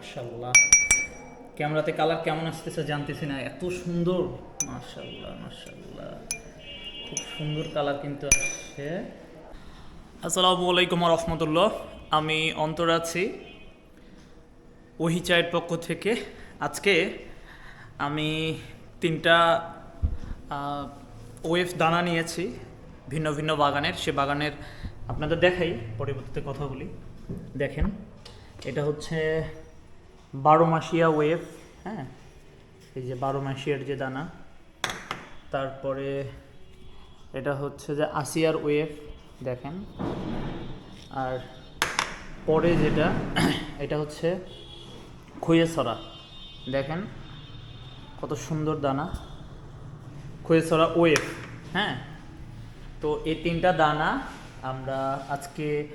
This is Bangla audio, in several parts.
মাশাল্লাহ ক্যামেরাতে কালার কেমন আসতেছে জানতেছি না। এত সুন্দর। মাশাল্লাহ মাশাল্লাহ খুব সুন্দর কালার কিন্তু আসছে। আসসালামু আলাইকুম রহমতুল্লাহ আমি অন্তর আছি ওহি চায়ের পক্ষ থেকে। আজকে আমি তিনটা ওয়েভ দানা নিয়েছি ভিন্ন ভিন্ন বাগানের। সে বাগানের আপনাদের দেখাই, পরবর্তীতে কথা বলি। দেখেন, এটা হচ্ছে বারো মাসিয়া ওয়েভ হ্যাঁ? এই যে বারো মাসিয়ার যে দানা, তারপরে এটা হচ্ছে যে আসিয়ার ওয়েভ দেখেন। আর পরে যেটা, এটা হচ্ছে খইয়েছড়া দেখেন? কত সুন্দর দানা। খইয়েছড়া ওয়েভ হ্যাঁ? তো এই তিনটা দানা আমরা আজকে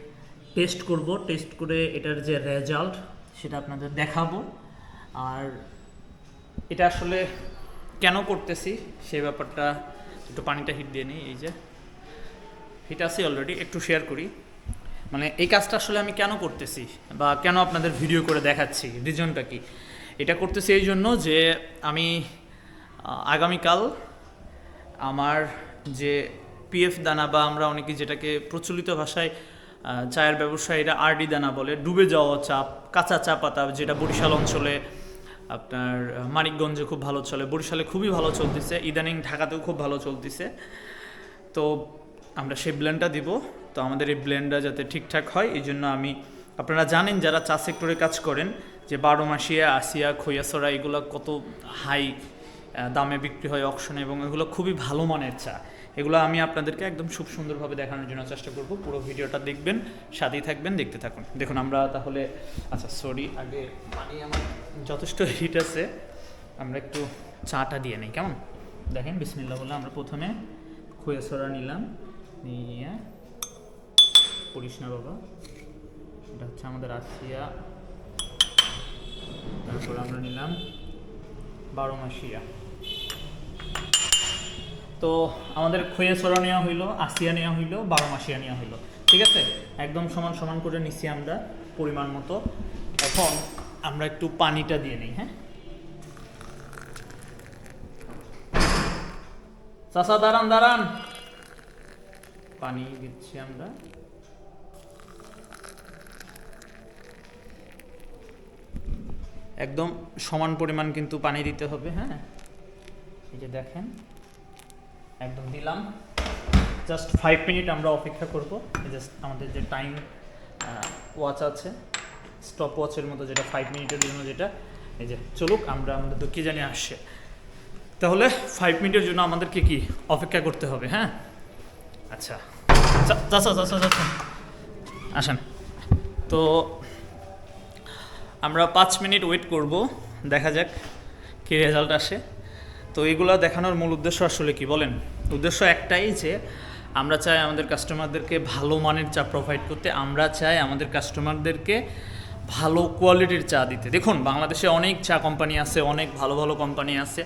টেস্ট করব। টেস্ট করে এটার যে রেজাল্ট সেটা আপনাদের দেখাবো। আর এটা আসলে কেন করতেছি, সেই ব্যাপারটা একটু পানিটা হিট দিয়ে নিই, এই যে। হিট আছে অলরেডি একটু শেয়ার করি। মানে এই কাজটা আসলে আমি কেন করতেছি বা কেন আপনাদের ভিডিও করে দেখাচ্ছি রিজনটা কি? এটা করতেছি এই জন্য যে আমি আগামীকাল আমার যে পিএফ দানা বা আমরা অনেকে যেটাকে প্রচলিত ভাষায় চায়ের ব্যবসায়ীরা আরডি দানা বলে, ডুবে যাওয়া চাপ, কাঁচা চা পাতা যেটা বরিশাল অঞ্চলে আপনার মানিকগঞ্জে খুব ভালো চলে, বরিশালে খুবই ভালো চলতেছে, ইদানিং ঢাকাতেও খুব ভালো চলতেছে। তো আমরা সেই ব্লেন্ডটা দিব, তো আমাদের এই ব্লেন্ডটা যাতে ঠিকঠাক হয়, এই জন্য আমি, আপনারা জানেন যারা চা সেক্টরে কাজ করেন, যে বারো মাসিয়া, আসিয়া, খৈয়াসরা, এগুলো কত হাই দামে বিক্রি হয় অকশনে এবং এগুলো খুবই ভালো মানের চা। এগুলো আমি আপনাদেরকে একদম খুব সুন্দরভাবে দেখানোর জন্য চেষ্টা করব। পুরো ভিডিওটা দেখবেন, সাথেই থাকবেন, দেখতে থাকুন। দেখুন, আমরা তাহলে আচ্ছা সরি আগে পানি আমার যথেষ্ট হিট আছে। আমরা একটু চাটা দিয়ে নিই, কেমন? দেখেন বিসমিল্লা বলে আমরা প্রথমে খোয়াছড়া নিলাম। নিয়ে পড়িস না বাবা। এটা হচ্ছে আমাদের আসিয়া তারপর আমরা নিলাম বারো মাসিয়া। তো আমাদের খোয়াছড়া নেওয়া হইল, আসিয়া নেওয়া হইল, বারো মাসিয়া নেওয়া হইল। ঠিক আছে? একদম সমান সমান করে নিচ্ছি আমরা পরিমাণ মতো। এখন আমরা একটু পানিটা দিয়ে নিই হ্যাঁ? চাষা দাঁড়ান দাঁড়ান। পানি দিচ্ছি আমরা। একদম সমান পরিমাণ কিন্তু পানি দিতে হবে হ্যাঁ? এই যে দেখেন। একদম দিলাম। জাস্ট ফাইভ মিনিট আমরা অপেক্ষা করব। জাস্ট আমাদের যে টাইম ওয়াচ আছে স্টপ ওয়াচের মতো যেটা ফাইভ মিনিটের জন্য যেটা। এই যে চলুক, আমরা আমাদের তো কী জানি আসছে। তাহলে ফাইভ মিনিটের জন্য আমাদেরকে কি অপেক্ষা করতে হবে হ্যাঁ? আচ্ছা। চাচা চাচা চাচা আসেন। তো আমরা পাঁচ মিনিট ওয়েট করব। দেখা যাক কী রেজাল্ট আসে। তো এগুলো দেখানোর মূল উদ্দেশ্য আসলে কি বলেন? উদ্দেশ্য একটাই যে, আমরা চাই আমাদের কাস্টমারদেরকে ভালো মানের চা প্রোভাইড করতে, আমরা চাই আমাদের কাস্টমারদেরকে ভালো কোয়ালিটির চা দিতে। দেখুন, বাংলাদেশে অনেক চা কোম্পানি আছে, অনেক ভালো ভালো কোম্পানি আছে।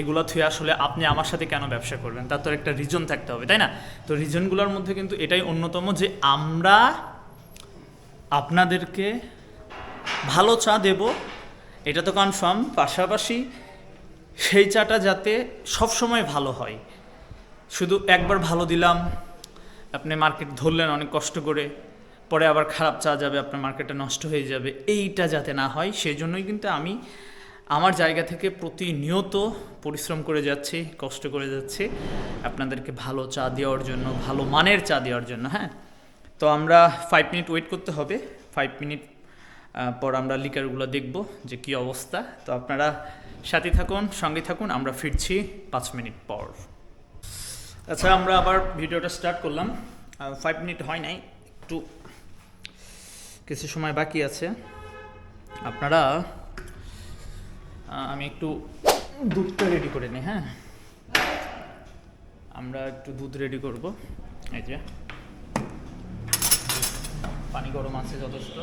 এগুলো থুয়ে আসলে আপনি আমার সাথে কেন ব্যবসা করবেন? তার তো একটা রিজন থাকতে হবে, তাই না? তো রিজনগুলোর মধ্যে কিন্তু এটাই অন্যতম যে, আমরা আপনাদেরকে ভালো চা দেব, এটা তো কনফার্ম পাশাপাশি সেই চাটা যাতে সবসময় ভালো হয়। শুধু একবার ভালো দিলাম, আপনি মার্কেট ধরলেন, অনেক কষ্ট করে, পরে আবার খারাপ চা যাবে, আপনার মার্কেটটা নষ্ট হয়ে যাবে, এইটা যাতে না হয়, সেই জন্যই কিন্তু আমি আমার জায়গা থেকে প্রতিনিয়ত পরিশ্রম করে যাচ্ছি, কষ্ট করে যাচ্ছি, আপনাদেরকে ভালো চা দেওয়ার জন্য, ভালো মানের চা দেওয়ার জন্য হ্যাঁ? তো আমরা ফাইভ মিনিট ওয়েট করতে হবে ফাইভ মিনিট পর আমরা লিকারগুলো দেখব যে কি অবস্থা। তো আপনারা সাথে থাকুন, সঙ্গে থাকুন, আমরা ফিরছি পাঁচ মিনিট পর। আচ্ছা আমরা আবার ভিডিওটা স্টার্ট করলাম। ফাইভ মিনিট হয় নাই, একটু কিছু সময় বাকি আছে। আপনারা আমি একটু দুধটা রেডি করে নিই হ্যাঁ? আমরা একটু দুধ রেডি করব। এই যে, পানি গরম আছে যথেষ্ট।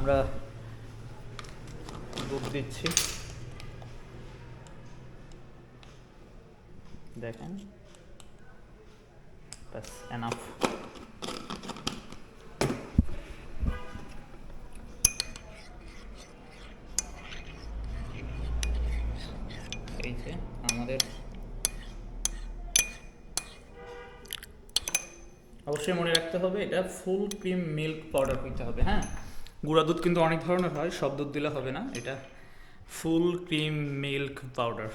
আমরা দুধ দিচ্ছি। দেখেন ব্যাস এনাফ এই যে আমাদের অবশ্যই মনে রাখতে হবে, এটা ফুল ক্রিম মিল্ক পাউডার দিতে হবে হ্যাঁ? গুঁড়া দুধ কিন্তু অনেক ধরনের হয়, সব দুধ দিলে হবে না, এটা ফুল ক্রিম মিল্ক পাউডার,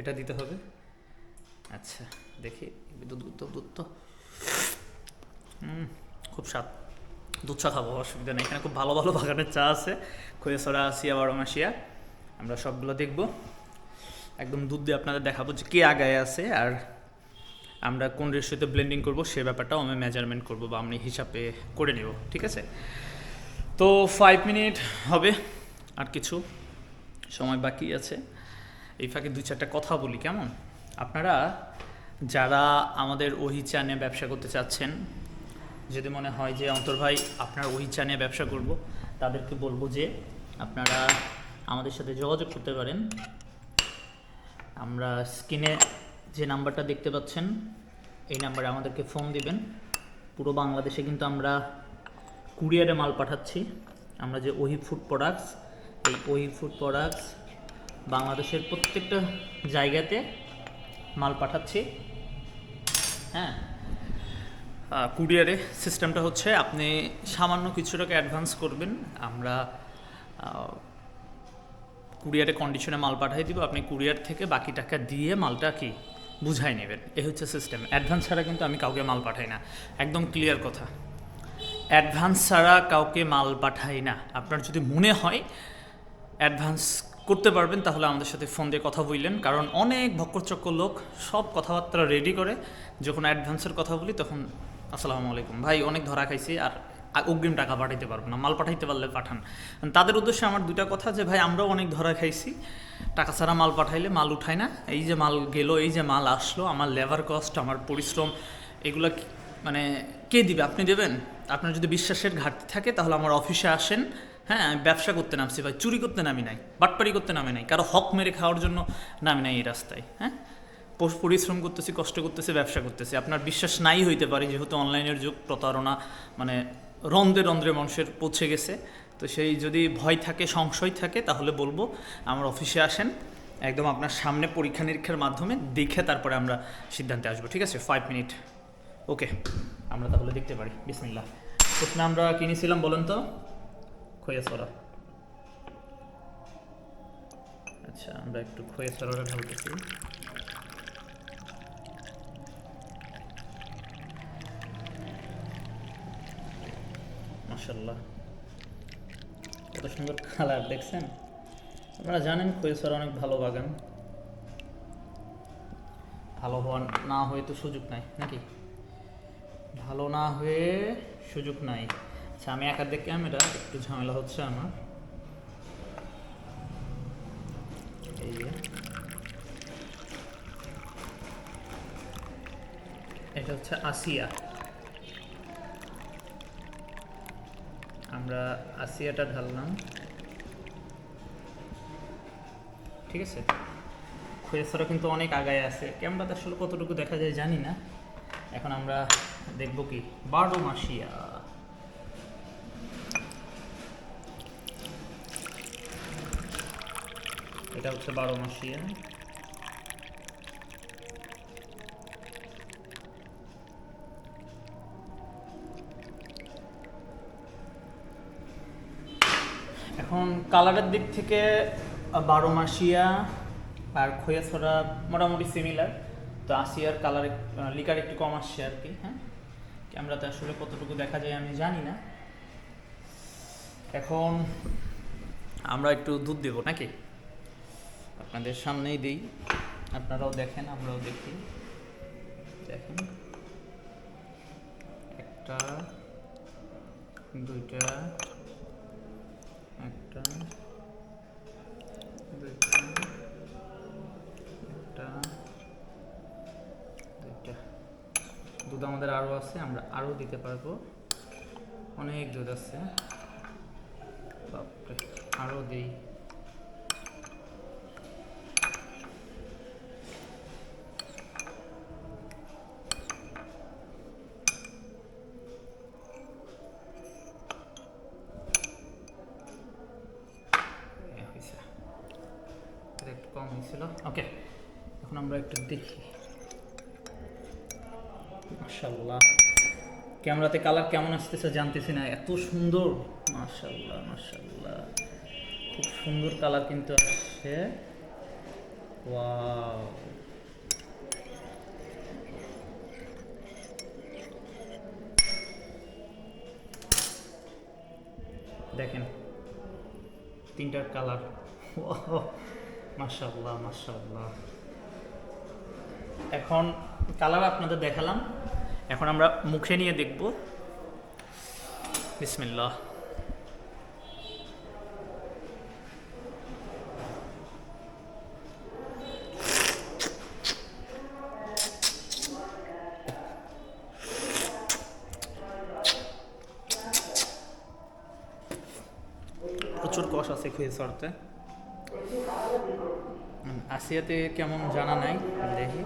এটা দিতে হবে। আচ্ছা দেখি, দুধ দুধ দুধ তো। খুব স্বাদ। দুধ চা খাব, অসুবিধা নেই, এখানে খুব ভালো ভালো বাগানের চা আছে খৈয়াছড়া আসিয়া বারোমাসিয়া, আমরা সবগুলো দেখব। একদম দুধ দিয়ে আপনাদের দেখাবো যে কে আগায় আছে, আর আমরা কোন রেশিওতে ব্লেন্ডিং করব, সে ব্যাপারটাও আমি মেজারমেন্ট করব বা আমি হিসাবে করে নেব, ঠিক আছে? তো ফাইভ মিনিট হবে, আর কিছু সময় বাকি আছে। এই ফাঁকে দুই চারটা কথা বলি, কেমন? আপনারা যারা আমাদের ওহি চা নিয়ে ব্যবসা করতে চাচ্ছেন, যদি মনে হয় যে, অন্তর ভাই, আপনার ওহি চা নিয়ে ব্যবসা করব, তাদেরকে বলব যে, আপনারা আমাদের সাথে যোগাযোগ করতে পারেন। আমরা স্ক্রিনে যে নাম্বারটা দেখতে পাচ্ছেন, এই নাম্বারে আমাদেরকে ফোন দিবেন। পুরো বাংলাদেশে কিন্তু আমরা কুরিয়ারে মাল পাঠাচ্ছি। আমরা যে ওহি ফুড প্রোডাক্টস, এই ওহি ফুড প্রোডাক্টস বাংলাদেশের প্রত্যেকটা জায়গাতে মাল পাঠাচ্ছি। হ্যাঁ? কুরিয়ারে সিস্টেমটা হচ্ছে আপনি সামান্য কিছু টাকা অ্যাডভান্স করবেন, আমরা কুরিয়ারে কন্ডিশনে মাল পাঠিয়ে দিব, আপনি কুরিয়ার থেকে বাকি টাকা দিয়ে মালটা কি বুঝাই নেবেন। এই হচ্ছে সিস্টেম অ্যাডভান্স ছাড়া কিন্তু আমি কাউকে মাল পাঠাই না। একদম ক্লিয়ার কথা। অ্যাডভান্স ছাড়া কাউকে মাল পাঠাই না। আপনার যদি মনে হয় অ্যাডভান্স করতে পারবেন, তাহলে আমাদের সাথে ফোন দিয়ে কথা বললেন। কারণ অনেক ভক্করচক্র লোক সব কথাবার্তা রেডি করে। যখন অ্যাডভান্সের কথা বলি, তখন আসসালামু আলাইকুম। ভাই, অনেক ধরা খাইছি আর অগ্রিম টাকা পাঠাইতে পারব না। মাল পাঠাইতে পারলে পাঠান। তাদের উদ্দেশ্যে আমার দুটা কথা যে, ভাই, আমরাও অনেক ধরা খাইছি। টাকা ছাড়া মাল পাঠাইলে মাল উঠায় না। এই যে মাল গেলো, এই যে মাল আসলো, আমার লেবার কস্ট আমার পরিশ্রম, এগুলো মানে কে দিবে? আপনি দেবেন? আপনার যদি বিশ্বাসের ঘাটতি থাকে, তাহলে আমার অফিসে আসেন। হ্যাঁ আমি ব্যবসা করতে নামছি ভাই, চুরি করতে নামি নাই বাটপারি করতে নামে নাই, কারও হক মেরে খাওয়ার জন্য নামি নাই এই রাস্তায় হ্যাঁ? পর- পরিশ্রম করতেছি, কষ্ট করতেছি, ব্যবসা করতেছি। আপনার বিশ্বাস নাই হইতে পারে, যেহেতু অনলাইনের যুগ, প্রতারণা মানে রন্ধ্রে রন্ধ্রে মানুষের পৌঁছে গেছে। তো সেই যদি ভয় থাকে, সংশয় থাকে, তাহলে বলব, আমার অফিসে আসেন, একদম আপনার সামনে পরীক্ষা নিরীক্ষার মাধ্যমে দেখে তারপরে আমরা সিদ্ধান্তে আসব, ঠিক আছে? ফাইভ মিনিট ওকে, আমরা তাহলে দেখতে পারি। বিসমিল্লাহ। প্রথমে আমরা কিনেছিলাম বলেন তো? খোয়া সরা আচ্ছা আমরা একটু খোয়া সরাটা ঢালতেছি কত সুন্দর কালার, দেখছেন? আপনারা জানেন খৈসর অনেক ভালো বাগান। ভালো হওয়া না হয়ে তো সুযোগ নাই, নাকি? ভালো না হয়ে সুযোগ নাই। আচ্ছা আমি একার দিক ক্যামেরা একটু ঝামেলা হচ্ছে আমার। এই এটা হচ্ছে আসিয়া। আমরা আসিয়াটা ঢাললাম। ঠিক আছে? খোঁজাছড়া কিন্তু অনেক আগায় আছে। ক্যামেরাতে আসলে কতটুকু দেখা যায় জানি না। এখন আমরা দেখব কি? বারো মাসিয়া। এটা হচ্ছে বারো মাসিয়া। এখন কালারের দিক থেকে বারো মাসিয়া আর খৈয়াছড়া মোটামুটি সিমিলার তো আসিয়ার কালার লিকার একটু কম আসছে আর কি হ্যাঁ? ক্যামেরাতে আসলে কতটুকু দেখা যায় আমি জানি না। এখন আমরা একটু দুধ দেব নাকি? আপনাদের সামনেই দিই। আপনারাও দেখেন, আমরাও দেখি। দেখেন। একটা, দুইটা আমাদের আরও আছে, আমরা আরও দিতে পারব। অনেক দুধ আছে। আরও দিই। কম হয়েছিল ওকে, এখন আমরা একটু দেখি। মাশাল্লাহ ক্যামেরাতে কালার কেমন আসতেছে জানতেছি না। এত সুন্দর। মাশাল্লাহ মাশাল্লাহ খুব সুন্দর কালার কিন্তু আসছে। দেখেন, তিনটার কালার। মাশাল্লাহ মাশাল্লাহ এখন কালার আপনাদের দেখালাম। এখন আমরা মুখে নিয়ে দেখব। বিসমিল্লাহ। প্রচুর কষ আছে খেয়ে সরতে আসিয়াতে কেমন জানা নাই, দেখি।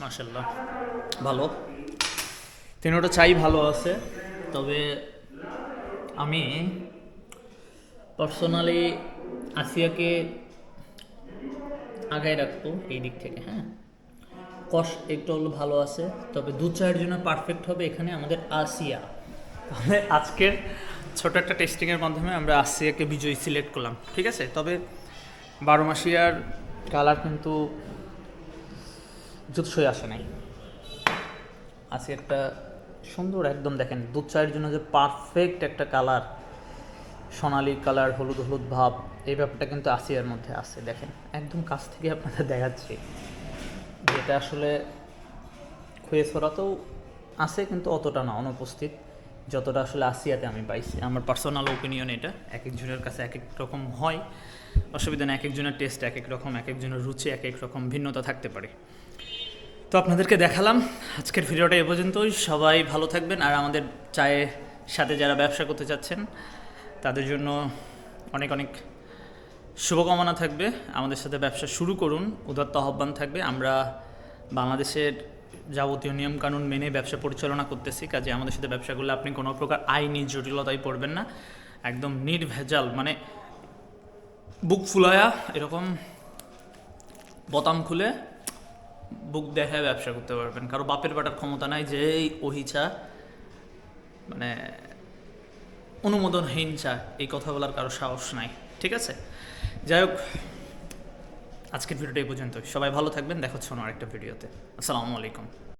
মার্শাল্লাহ ভালো। তিনোটা চাই ভালো আছে তবে আমি পার্সোনালি আসিয়াকে আগায় রাখব এই দিক থেকে হ্যাঁ? কষ একটু হলো ভালো আছে, তবে দু চায়ের জন্য পারফেক্ট হবে এখানে আমাদের আসিয়া। তাহলে আজকের ছোট একটা টেস্টিংয়ের মাধ্যমে আমরা আসিয়াকে বিজয়ী সিলেক্ট করলাম, ঠিক আছে? তবে বারো মাসিয়ার কালার কিন্তু জুৎসই আসে নাই। আজকে একটা সুন্দর, একদম দেখেন দুধ চায়ের জন্য যে পারফেক্ট একটা কালার সোনালি কালার হলুদ হলুদ ভাব। এই ব্যাপারটা কিন্তু আসিয়ার মধ্যে আছে, দেখেন। একদম কাছ থেকে আপনাদের দেখাচ্ছি। যেটা আসলে খুয়ে ছড়াতেও আছে কিন্তু অতটা না, অনুপস্থিত। যতটা আসলে আসিয়াতে আমি পাইছি। আমার পার্সোনাল ওপিনিয়ন এটা এক একজনের কাছে এক এক রকম হয়। অসুবিধা না এক একজনের টেস্ট এক এক রকম এক একজনের রুচি এক এক রকম, ভিন্নতা থাকতে পারে। তো আপনাদেরকে দেখালাম, আজকের ভিডিওটা এ পর্যন্তই। সবাই ভালো থাকবেন, আর আমাদের চায়ের সাথে যারা ব্যবসা করতে চাচ্ছেন, তাদের জন্য অনেক অনেক শুভকামনা থাকবে। আমাদের সাথে ব্যবসা শুরু করুন। উদাত্ত আহ্বান থাকবে। আমরা বাংলাদেশের যাবতীয় নিয়মকানুন মেনে ব্যবসা পরিচালনা করতেছি। কাজে আমাদের সাথে ব্যবসা করলে আপনি কোনো প্রকার আইনি জটিলতায় পড়বেন না। একদম নির্ভেজাল মানে বুক ফুলায়া এরকম বোতাম খুলে বুক দেখায় ব্যবসা করতে পারবেন। কারও বাপের বাটার ক্ষমতা নাই যে ওহিচা মানে অনুমোদনহীন চা এই কথা বলার কারও সাহস নাই। ঠিক আছে? যাই হোক, আজকের ভিডিওটা এই পর্যন্ত সবাই ভালো থাকবেন, দেখা হচ্ছে আরেকটা ভিডিওতে। আসসালামু আলাইকুম।